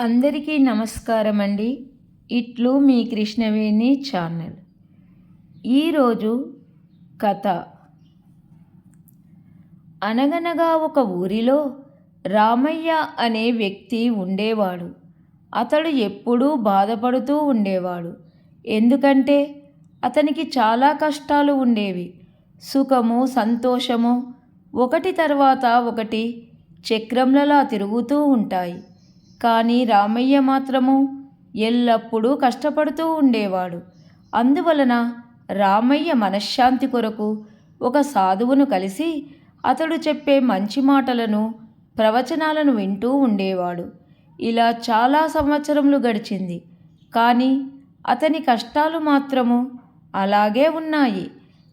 అందరికీ నమస్కారం అండి ఇట్లు మీ కృష్ణవేణి ఛానల్. ఈరోజు కథ. అనగనగా ఒక ఊరిలో రామయ్య అనే వ్యక్తి ఉండేవాడు. అతడు ఎప్పుడూ బాధపడుతూ ఉండేవాడు. ఎందుకంటే అతనికి చాలా కష్టాలు ఉండేవి. సుఖము సంతోషము ఒకటి తర్వాత ఒకటి చక్రంలలా తిరుగుతూ ఉంటాయి. కానీ రామయ్య మాత్రము ఎల్లప్పుడూ కష్టపడుతూ ఉండేవాడు. అందువలన రామయ్య మనశ్శాంతి కొరకు ఒక సాధువును కలిసి అతడు చెప్పే మంచి మాటలను ప్రవచనాలను వింటూ ఉండేవాడు. ఇలా చాలా సంవత్సరములు గడిచింది. కానీ అతని కష్టాలు మాత్రము అలాగే ఉన్నాయి.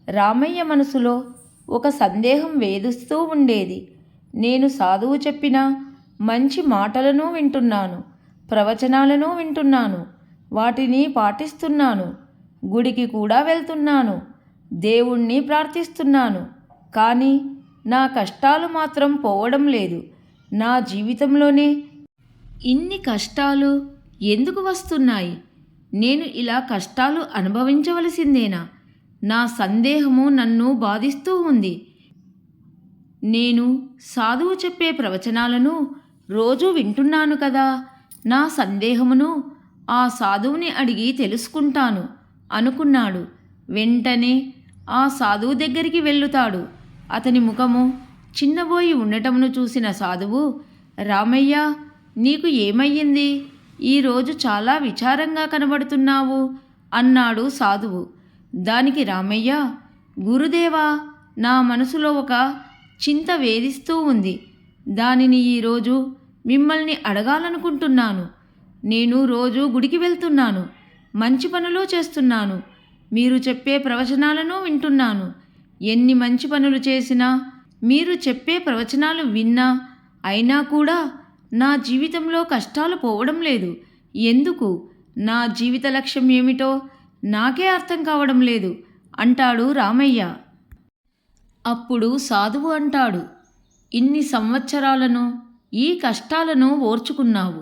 రామయ్య మనసులో ఒక సందేహం వేధిస్తూ ఉండేది. నేను సాధువు చెప్పిన మంచి మాటలను వింటున్నాను ప్రవచనాలను వింటున్నాను వాటిని పాటిస్తున్నాను గుడికి కూడా వెళ్తున్నాను దేవుణ్ణి ప్రార్థిస్తున్నాను. కానీ నా కష్టాలు మాత్రం పోవడం లేదు. నా జీవితంలోనే ఇన్ని కష్టాలు ఎందుకు వస్తున్నాయి? నేను ఇలా కష్టాలు అనుభవించవలసిందేనా? నా సందేహము నన్ను బాధిస్తూ ఉంది. నేను సాధువు చెప్పే ప్రవచనాలను రోజూ వింటున్నాను కదా. నా సందేహమును ఆ సాధువుని అడిగి తెలుసుకుంటాను అనుకున్నాడు. వెంటనే ఆ సాధువు దగ్గరికి వెళ్ళుతాడు. అతని ముఖము చిన్నబోయి ఉండటమును చూసిన సాధువు రామయ్య నీకు ఏమయ్యింది? ఈరోజు చాలా విచారంగా కనబడుతున్నావు అన్నాడు సాధువు. దానికి రామయ్య గురుదేవా నా మనసులో ఒక చింత వేధిస్తూ ఉంది. దానిని ఈరోజు మిమ్మల్ని అడగాలనుకుంటున్నాను. నేను రోజు గుడికి వెళ్తున్నాను. మంచి పనులు చేస్తున్నాను. మీరు చెప్పే ప్రవచనాలను వింటున్నాను. ఎన్ని మంచి పనులు చేసినా మీరు చెప్పే ప్రవచనాలు విన్నా అయినా కూడా నా జీవితంలో కష్టాలు పోవడం లేదు. ఎందుకు? నా జీవిత లక్ష్యం ఏమిటో నాకే అర్థం కావడం లేదు. అంటాడు రామయ్య. అప్పుడు సాధువు అంటాడు ఇన్ని సంవత్సరాలను ఈ కష్టాలను ఓర్చుకున్నావు.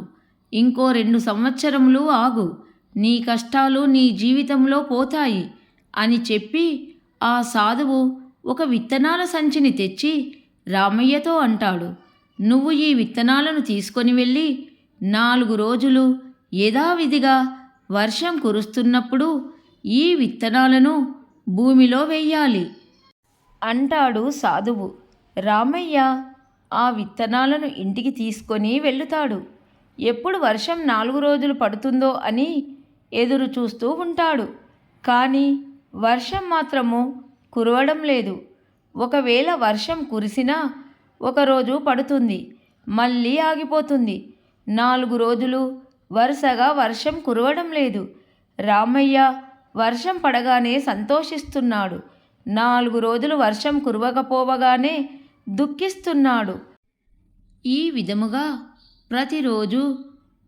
ఇంకో రెండు సంవత్సరములు ఆగు. నీ కష్టాలు నీ జీవితంలో పోతాయి అని చెప్పి ఆ సాధువు ఒక విత్తనాల సంచిని తెచ్చి రామయ్యతో అంటాడు. నువ్వు ఈ విత్తనాలను తీసుకొని వెళ్ళి నాలుగు రోజులు యథావిధిగా వర్షం కురుస్తున్నప్పుడు ఈ విత్తనాలను భూమిలో వెయ్యాలి అంటాడు సాధువు. రామయ్య ఆ విత్తనాలను ఇంటికి తీసుకొని వెళ్తాడు. ఎప్పుడు వర్షం నాలుగు రోజులు పడుతుందో అని ఎదురు చూస్తూ ఉంటాడు. కానీ వర్షం మాత్రము కురవడం లేదు. ఒకవేళ వర్షం కురిసినా ఒకరోజు పడుతుంది. మళ్ళీ ఆగిపోతుంది. నాలుగు రోజులు వరుసగా వర్షం కురవడం లేదు. రామయ్య వర్షం పడగానే సంతోషిస్తున్నాడు. నాలుగు రోజులు వర్షం కురవకపోవగానే దుఃఖిస్తున్నాడు. ఈ విధముగా ప్రతిరోజు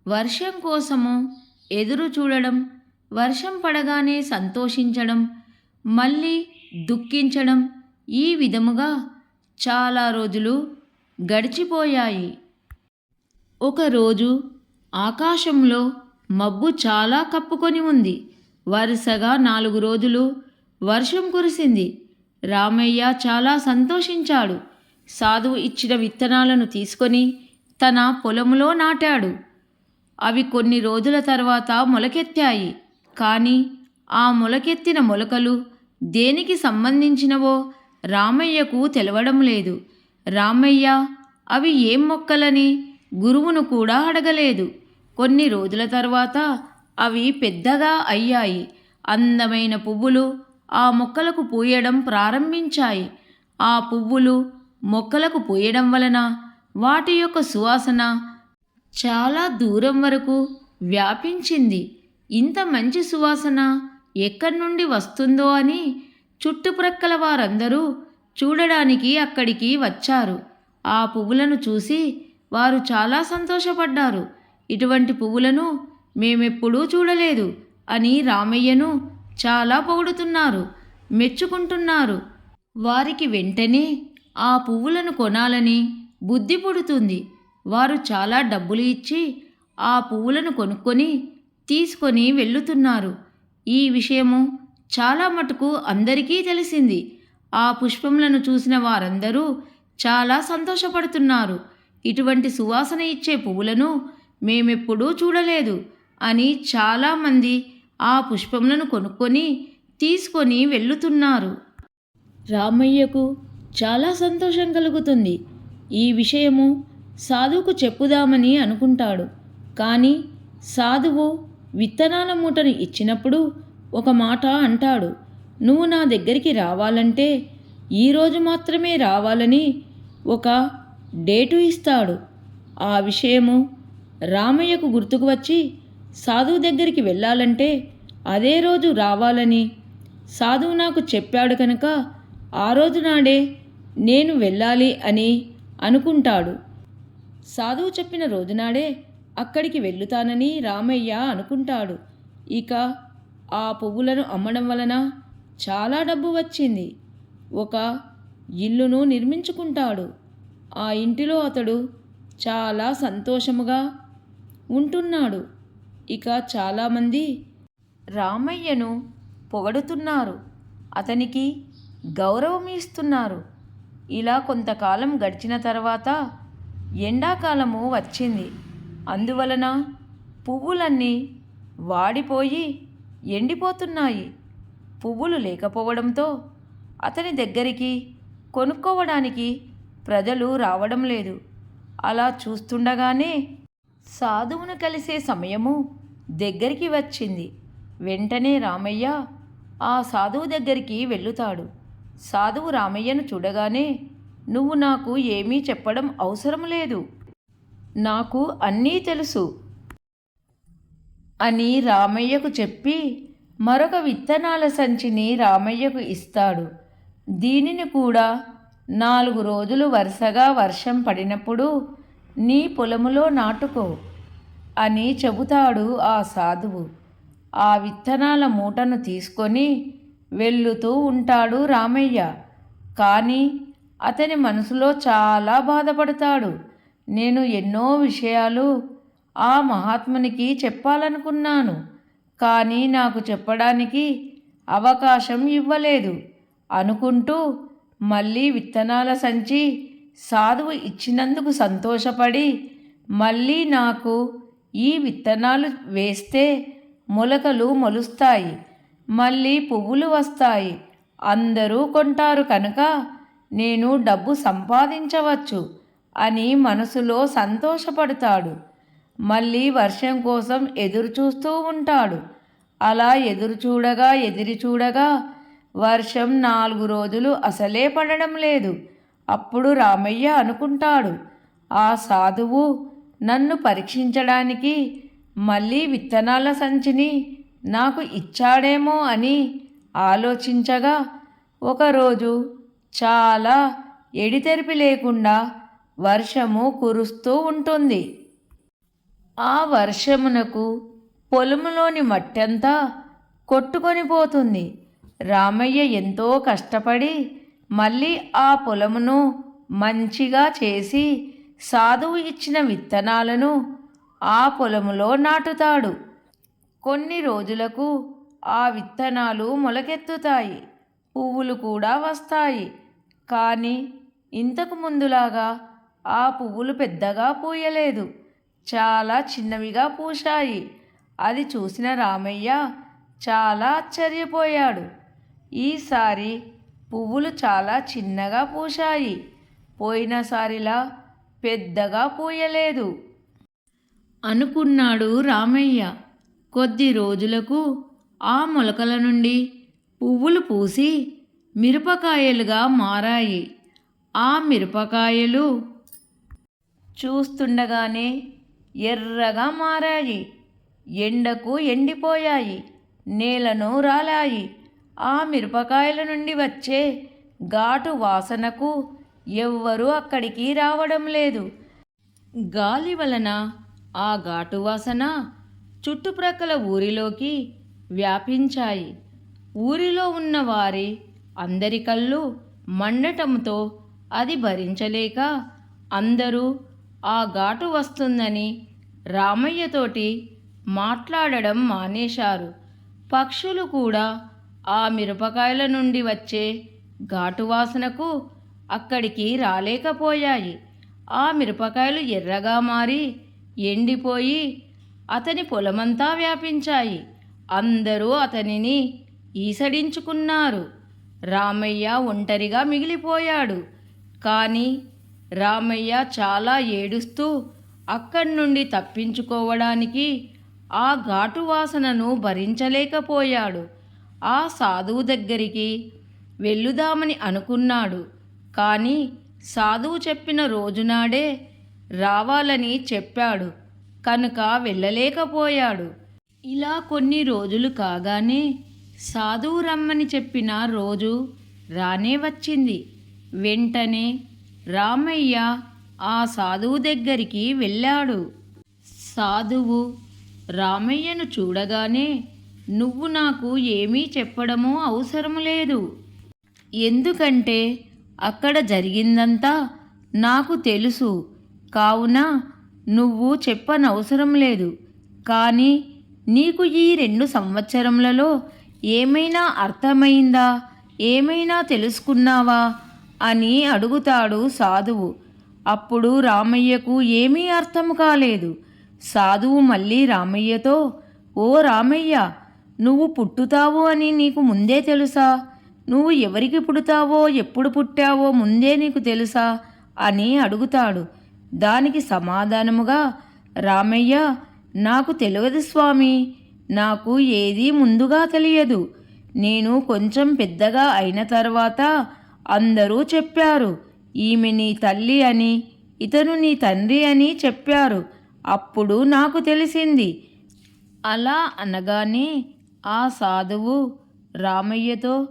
వర్షం కోసము ఎదురు చూడడం వర్షం పడగానే సంతోషించడం మళ్ళీ దుఃఖించడం ఈ విధముగా చాలా రోజులు గడిచిపోయాయి. ఒకరోజు ఆకాశంలో మబ్బు చాలా కప్పుకొని ఉంది. వరుసగా నాలుగు రోజులు వర్షం కురిసింది. రామయ్య చాలా సంతోషించాడు. సాధువు ఇచ్చిన విత్తనాలను తీసుకొని తన పొలములో నాటాడు. అవి కొన్ని రోజుల తర్వాత మొలకెత్తాయి. కానీ ఆ మొలకెత్తిన మొలకలు దేనికి సంబంధించినవో రామయ్యకు తెలవడం లేదు. రామయ్య అవి ఏం మొక్కలని గురువును కూడా అడగలేదు. కొన్ని రోజుల తర్వాత అవి పెద్దగా అయ్యాయి. అందమైన పువ్వులు ఆ మొక్కలకు పూయడం ప్రారంభించాయి. ఆ పువ్వులు మొక్కలకు పూయడం వలన వాటి యొక్క సువాసన చాలా దూరం వరకు వ్యాపించింది. ఇంత మంచి సువాసన ఎక్కడి నుండి వస్తుందో అని చుట్టుప్రక్కల వారందరూ చూడడానికి అక్కడికి వచ్చారు. ఆ పువ్వులను చూసి వారు చాలా సంతోషపడ్డారు. ఇటువంటి పువ్వులను మేమెప్పుడూ చూడలేదు అని రామయ్యను చాలా పొగుడుతున్నారు మెచ్చుకుంటున్నారు. వారికి వెంటనే ఆ పువ్వులను కొనాలని బుద్ధి పుడుతుంది. వారు చాలా డబ్బులు ఇచ్చి ఆ పువ్వులను కొనుక్కొని తీసుకొని వెళ్ళుతున్నారు. ఈ విషయము చాలా మటుకు అందరికీ తెలిసింది. ఆ పుష్పములను చూసిన వారందరూ చాలా సంతోషపడుతున్నారు. ఇటువంటి సువాసన ఇచ్చే పువ్వులను మేమెప్పుడూ చూడలేదు అని చాలామంది ఆ పుష్పములను కొనుక్కొని తీసుకొని వెళ్ళుతున్నారు. రామయ్యకు చాలా సంతోషం కలుగుతుంది. ఈ విషయము సాధువుకు చెప్పుదామని అనుకుంటాడు. కానీ సాధువు విత్తనాల మూటను ఇచ్చినప్పుడు ఒక మాట అంటాడు. నువ్వు నా దగ్గరికి రావాలంటే ఈరోజు మాత్రమే రావాలని ఒక డేటు ఇస్తాడు. ఆ విషయము రామయ్యకు గుర్తుకు వచ్చి సాధువు దగ్గరికి వెళ్ళాలంటే అదే రోజు రావాలని సాధువు నాకు చెప్పాడు కనుక ఆ రోజు నాడే నేను వెళ్ళాలి అని అనుకుంటాడు. సాధువు చెప్పిన రోజునాడే అక్కడికి వెళ్ళుతానని రామయ్య అనుకుంటాడు. ఇక ఆ పువ్వులను అమ్మడం వలన చాలా డబ్బు వచ్చింది. ఒక ఇల్లును నిర్మించుకుంటాడు. ఆ ఇంటిలో అతడు చాలా సంతోషముగా ఉంటున్నాడు. ఇక చాలామంది రామయ్యను పొగడుతున్నారు. అతనికి గౌరవం ఇస్తున్నారు ఇలా కొంతకాలం గడిచిన తర్వాత ఎండాకాలము వచ్చింది. అందువలన పువ్వులన్నీ వాడిపోయి ఎండిపోతున్నాయి. పువ్వులు లేకపోవడంతో అతని దగ్గరికి కొనుక్కోవడానికి ప్రజలు రావడం లేదు. అలా చూస్తుండగానే సాధువును కలిసే సమయము దగ్గరికి వచ్చింది. వెంటనే రామయ్య ఆ సాధువు దగ్గరికి వెళ్ళుతాడు. సాధువు రామయ్యను చూడగానే నువ్వు నాకు ఏమీ చెప్పడం అవసరం లేదు. నాకు అన్నీ తెలుసు అని రామయ్యకు చెప్పి మరొక విత్తనాల సంచిని రామయ్యకు ఇస్తాడు. దీనిని కూడా నాలుగు రోజులు వరుసగా వర్షం పడినప్పుడు నీ పొలములో నాటుకో అని చెబుతాడు ఆ సాధువు. ఆ విత్తనాల మూటను తీసుకొని వెళ్ళుతూ ఉంటాడు రామయ్య. కానీ అతని మనసులో చాలా బాధపడతాడు. నేను ఎన్నో విషయాలు ఆ మహాత్మునికి చెప్పాలనుకున్నాను. కానీ నాకు చెప్పడానికి అవకాశం ఇవ్వలేదు. అనుకుంటూ మళ్ళీ విత్తనాల సంచి సాధువు ఇచ్చినందుకు సంతోషపడి మళ్ళీ నాకు ఈ విత్తనాలు వేస్తే మొలకలు మొలుస్తాయి. మళ్ళీ పువ్వులు వస్తాయి. అందరూ కొంటారు కనుక నేను డబ్బు సంపాదించవచ్చు అని మనసులో సంతోషపడతాడు. మళ్ళీ వర్షం కోసం ఎదురు చూస్తూ ఉంటాడు. అలా ఎదురు చూడగా ఎదిరి చూడగా వర్షం నాలుగు రోజులు అసలే పడడం లేదు. అప్పుడు రామయ్య అనుకుంటాడు ఆ సాధువు నన్ను పరీక్షించడానికి మళ్ళీ విత్తనాల సంచిని నాకు ఇచ్చాడేమో అని ఆలోచించగా ఒకరోజు చాలా ఎడితెరిపి లేకుండా వర్షము కురుస్తూ ఉంటుంది. ఆ వర్షమునకు పొలములోని మట్టంతా కొట్టుకొని పోతుంది. రామయ్య ఎంతో కష్టపడి మళ్ళీ ఆ పొలమును మంచిగా చేసి సాధువు ఇచ్చిన విత్తనాలను ఆ పొలములో నాటుతాడు. కొన్ని రోజులకు ఆ విత్తనాలు మొలకెత్తుతాయి పువ్వులు కూడా వస్తాయి. కానీ ఇంతకు ముందులాగా ఆ పువ్వులు పెద్దగా పూయలేదు. చాలా చిన్నవిగా పూశాయి. అది చూసిన రామయ్య చాలా ఆశ్చర్యపోయాడు. ఈసారి పువ్వులు చాలా చిన్నగా పూశాయి. పోయినసారిలా పెద్దగా పూయలేదు. అనుకున్నాడు రామయ్య. కొద్ది రోజులకు ఆ మొలకల నుండి పువ్వులు పూసి మిరపకాయలుగా మారాయి. ఆ మిరపకాయలు చూస్తుండగానే ఎర్రగా మారాయి. ఎండకు ఎండిపోయాయి. నేలను రాలాయి. ఆ మిరపకాయల నుండి వచ్చే ఘాటు వాసనకు ఎవ్వరూ అక్కడికి రావడం లేదు. గాలి వలన ఆ ఘాటు వాసన చుట్టుప్రక్కల ఊరిలోకి వ్యాపించాయి. ఊరిలో ఉన్న వారి అందరి కళ్ళు మండటంతో అది భరించలేక అందరూ ఆ ఘాటు వస్తుందని రామయ్యతోటి మాట్లాడడం మానేశారు. పక్షులు కూడా ఆ మిరపకాయల నుండి వచ్చే ఘాటు వాసనకు అక్కడికి రాలేకపోయాయి. ఆ మిరపకాయలు ఎర్రగా మారి ఎండిపోయి అతని పొలమంతా వ్యాపించాయి. అందరూ అతనిని ఈసడించుకున్నారు. రామయ్య ఒంటరిగా మిగిలిపోయాడు. కానీ రామయ్య చాలా ఏడుస్తూ అక్కడి నుండి తప్పించుకోవడానికి ఆ ఘాటు వాసనను భరించలేకపోయాడు. ఆ సాధువు దగ్గరికి వెళ్ళుదామని అనుకున్నాడు. కానీ సాధువు చెప్పిన రోజునాడే రావాలని చెప్పాడు. కనుక వెళ్ళలేకపోయాడు. ఇలా కొన్ని రోజులు కాగానే సాధువు రమ్మని చెప్పిన రోజు రానే వచ్చింది. వెంటనే రామయ్య ఆ సాధువు దగ్గరికి వెళ్ళాడు. సాధువు రామయ్యను చూడగానే నువ్వు నాకు ఏమీ చెప్పడము అవసరం లేదు. ఎందుకంటే అక్కడ జరిగిందంతా నాకు తెలుసు. కావున నువ్వు చెప్పనవసరం లేదు. కానీ నీకు ఈ రెండు సంవత్సరములలో ఏమైనా అర్థమైందా? ఏమైనా తెలుసుకున్నావా? అని అడుగుతాడు సాధువు. అప్పుడు రామయ్యకు ఏమీ అర్థం కాలేదు. సాధువు మళ్ళీ రామయ్యతో ఓ రామయ్య నువ్వు పుట్టుతావు అని నీకు ముందే తెలుసా? నువ్వు ఎవరికి పుడతావో ఎప్పుడు పుట్టావో ముందే నీకు తెలుసా? అని అడుగుతాడు. దానికి సమాధానముగా రామయ్య నాకు తెలియదు స్వామి నాకు ఏదీ ముందుగా తెలియదు. నేను కొంచెం పెద్దగా అయిన తర్వాత అందరూ చెప్పారు ఈమె నీ తల్లి అని ఇతను నీ తండ్రి అని చెప్పారు. అప్పుడు నాకు తెలిసింది. అలా అనగానే ఆ సాధువు రామయ్యతో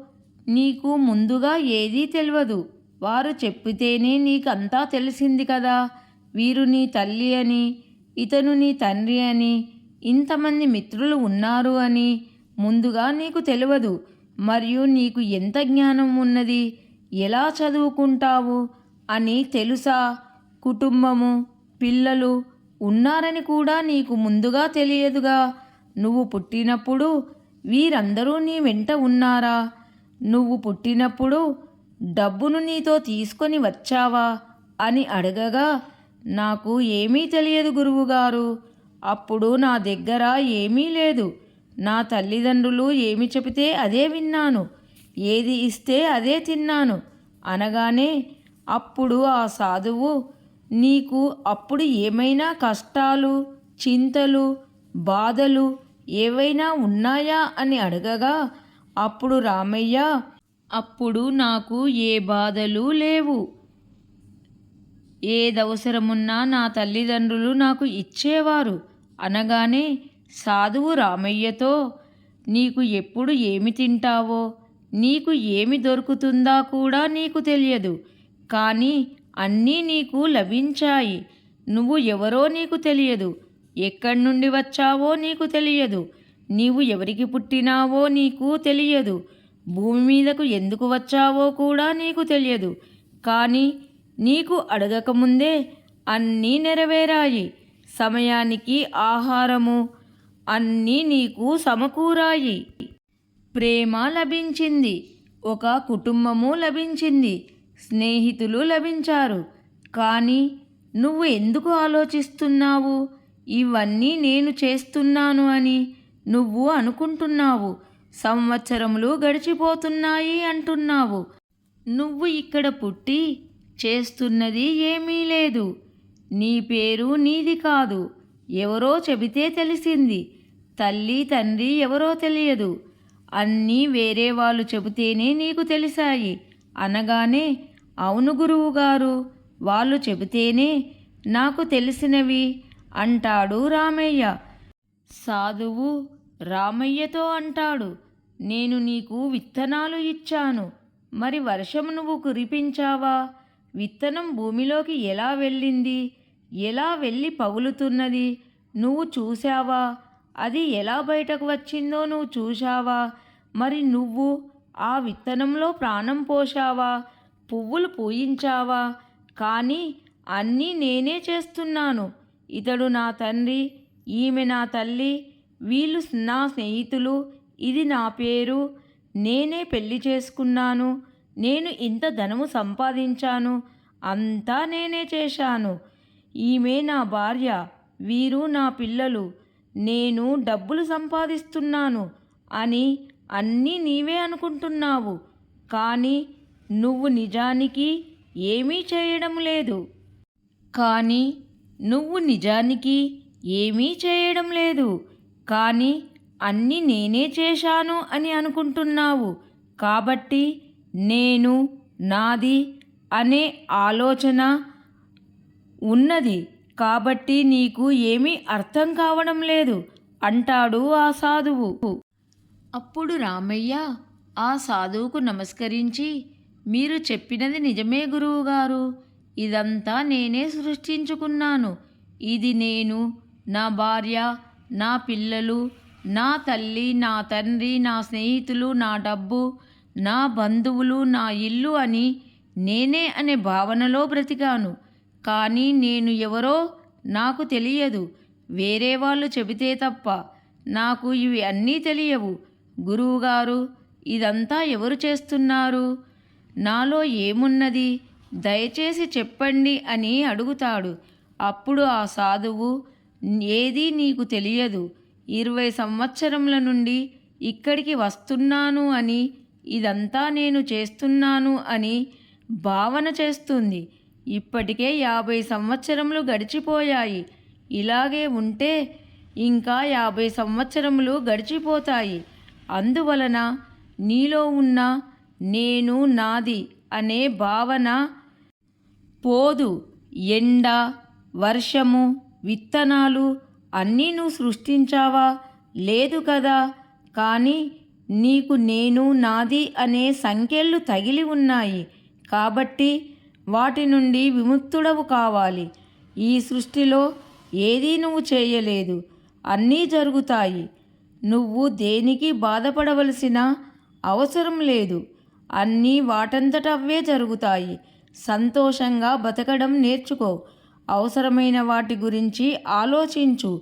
నీకు ముందుగా ఏదీ తెలియదు. వారు చెప్పితేనే నీకంతా తెలిసింది కదా. వీరు నీ తల్లి అని ఇతను నీ తండ్రి అని ఇంతమంది మిత్రులు ఉన్నారు అని ముందుగా నీకు తెలియదు. మరియు నీకు ఎంత జ్ఞానం ఉన్నది? ఎలా చదువుకుంటావు? అని తెలుసా? కుటుంబము పిల్లలు ఉన్నారని కూడా నీకు ముందుగా తెలియదుగా. నువ్వు పుట్టినప్పుడు వీరందరూ నీ వెంట ఉన్నారా? నువ్వు పుట్టినప్పుడు డబ్బును నీతో తీసుకొని వచ్చావా? అని అడగగా నాకు ఏమీ తెలియదు గురువుగారు. అప్పుడు నా దగ్గర ఏమీ లేదు. నా తల్లిదండ్రులు ఏమి చెబితే అదే విన్నాను. ఏది ఇస్తే అదే తిన్నాను. అనగానే అప్పుడు ఆ సాధువు నీకు అప్పుడు ఏమైనా కష్టాలు చింతలు బాధలు ఏవైనా ఉన్నాయా అని అడగగా అప్పుడు రామయ్య అప్పుడు నాకు ఏ బాధలు లేవు. ఏదవసరమున్నా నా తల్లిదండ్రులు నాకు ఇచ్చేవారు. అనగానే సాధువు రామయ్యతో నీకు ఎప్పుడు ఏమి తింటావో నీకు ఏమి దొరుకుతుందా కూడా నీకు తెలియదు. కానీ అన్నీ నీకు లభించాయి. నువ్వు ఎవరో నీకు తెలియదు. ఎక్కడి నుండి వచ్చావో నీకు తెలియదు. నీవు ఎవరికి పుట్టినావో నీకు తెలియదు. భూమి మీదకు ఎందుకు వచ్చావో కూడా నీకు తెలియదు. కానీ నీకు అడగకముందే అన్నీ నెరవేరాయి. సమయానికి ఆహారము అన్నీ నీకు సమకూరాయి. ప్రేమ లభించింది ఒక కుటుంబము లభించింది స్నేహితులు లభించారు. కానీ నువ్వు ఎందుకు ఆలోచిస్తున్నావు? ఇవన్నీ నేను చేస్తున్నాను అని నువ్వు అనుకుంటున్నావు. సంవత్సరములు గడిచిపోతున్నాయి అంటున్నావు. నువ్వు ఇక్కడ పుట్టి చేస్తున్నది ఏమీ లేదు. నీ పేరు నీది కాదు. ఎవరో చెబితే తెలిసింది. తల్లి తండ్రి ఎవరో తెలియదు. అన్నీ వేరే వాళ్ళు చెబితేనే నీకు తెలిసాయి. అనగానే అవును గురువుగారు వాళ్ళు చెబితేనే నాకు తెలిసినవి అంటాడు రామయ్య. సాధువు రామయ్యతో అంటాడు నేను నీకు విత్తనాలు ఇచ్చాను. మరి వర్షం నువ్వు కురిపించావా? విత్తనం భూమిలోకి ఎలా వెళ్ళింది? ఎలా వెళ్ళి పగులుతున్నది? నువ్వు చూశావా? అది ఎలా బయటకు వచ్చిందో నువ్వు చూశావా? మరి నువ్వు ఆ విత్తనంలో ప్రాణం పోశావా? పువ్వులు పూయించావా? కానీ అన్నీ నేనే చేస్తున్నాను. ఇతడు నా తండ్రి ఈమె నా తల్లి వీళ్ళు నా స్నేహితులు ఇది నా పేరు నేనే పెళ్ళి చేసుకున్నాను. నేను ఇంత ధనము సంపాదించాను అంతా నేనే చేశాను. ఈమె నా భార్య వీరు నా పిల్లలు నేను డబ్బులు సంపాదిస్తున్నాను అని అన్నీ నీవే అనుకుంటున్నావు. కానీ నువ్వు నిజానికి ఏమీ చేయడం లేదు. కానీ నువ్వు నిజానికి ఏమీ చేయడం లేదు. కానీ అన్నీ నేనే చేశాను అని అనుకుంటున్నావు. కాబట్టి నేను నాది అనే ఆలోచన ఉన్నది కాబట్టి నీకు ఏమీ అర్థం కావడం లేదు అంటాడు ఆ సాధువు. అప్పుడు రామయ్య ఆ సాధువుకు నమస్కరించి మీరు చెప్పినది నిజమే గురువుగారు ఇదంతా నేనే సృష్టించుకున్నాను. ఇది నేను నా భార్య నా పిల్లలు నా తల్లి నా తండ్రి నా స్నేహితులు నా డబ్బు నా బంధువులు నా ఇల్లు అని నేనే అనే భావనలో బ్రతికాను. కానీ నేను ఎవరో నాకు తెలియదు. వేరే వాళ్ళు చెబితే తప్ప నాకు ఇవి అన్నీ తెలియవు. గురువుగారు ఇదంతా ఎవరు చేస్తున్నారు? నాలో ఏమున్నది? దయచేసి చెప్పండి అని అడుగుతాడు. అప్పుడు ఆ సాధువు ఏదీ నీకు తెలియదు. ఇరవై సంవత్సరముల నుండి ఇక్కడికి వస్తున్నాను అని ఇదంతా నేను చేస్తున్నాను అని భావన చేస్తుంది. ఇప్పటికే యాభై సంవత్సరములు గడిచిపోయాయి. ఇలాగే ఉంటే ఇంకా యాభై సంవత్సరములు గడిచిపోతాయి. అందువలన నీలో ఉన్న నేను నాది అనే భావన పోదు. ఎండ వర్షము విత్తనాలు అన్నీ నువ్వు సృష్టించావా? లేదు కదా. కానీ నీకు నేను నాది అనే సంఖ్యలు తగిలి ఉన్నాయి. కాబట్టి వాటి నుండి విముక్తుడవు కావాలి. ఈ సృష్టిలో ఏదీ నువ్వు చేయలేదు. అన్నీ జరుగుతాయి. నువ్వు దేనికి బాధపడవలసిన అవసరం లేదు. అన్నీ వాటంతటవే జరుగుతాయి. సంతోషంగా బతకడం నేర్చుకో. అవసరమైన వాటి గురించి ఆలోచించు.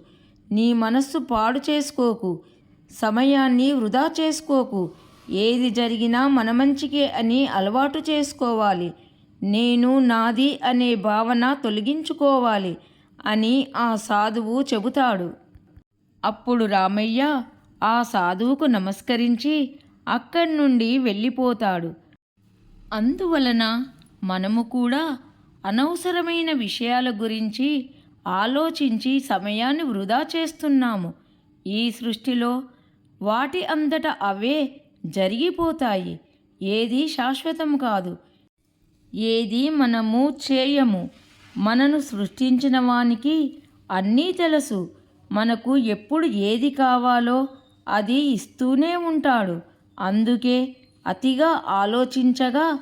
నీ మనస్సు పాడు చేసుకోకు. సమయాన్ని వృధా చేసుకోకు. ఏది జరిగినా మన మంచికే అని అలవాటు చేసుకోవాలి. నేను నాది అనే భావన తొలగించుకోవాలి అని ఆ సాధువు చెబుతాడు. అప్పుడు రామయ్య ఆ సాధువుకు నమస్కరించి అక్కడి నుండి వెళ్ళిపోతాడు. అందువలన మనము కూడా అనవసరమైన విషయాల గురించి ఆలోచించి సమయాన్ని వృధా చేస్తున్నాము. ఈ సృష్టిలో వాటి అంతట అవే జరిగిపోతాయి. ఏది శాశ్వతం కాదు. ఏది మనము చేయము. మనను సృష్టించిన వానికి అన్నీ తెలుసు. మనకు ఎప్పుడు ఏది కావాలో అది ఇస్తూనే ఉంటాడు. అందుకే అతిగా ఆలోచించగా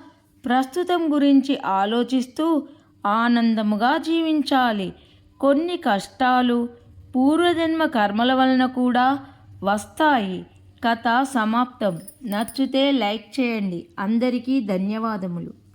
ప్రస్తుతం గురించి ఆలోచిస్తూ ఆనందముగా జీవించాలి. కొన్ని కష్టాలు పూర్వజన్మ కర్మల వలన కూడా వస్తాయి. కథ సమాప్తం. నచ్చితే లైక్ చేయండి. అందరికీ ధన్యవాదములు.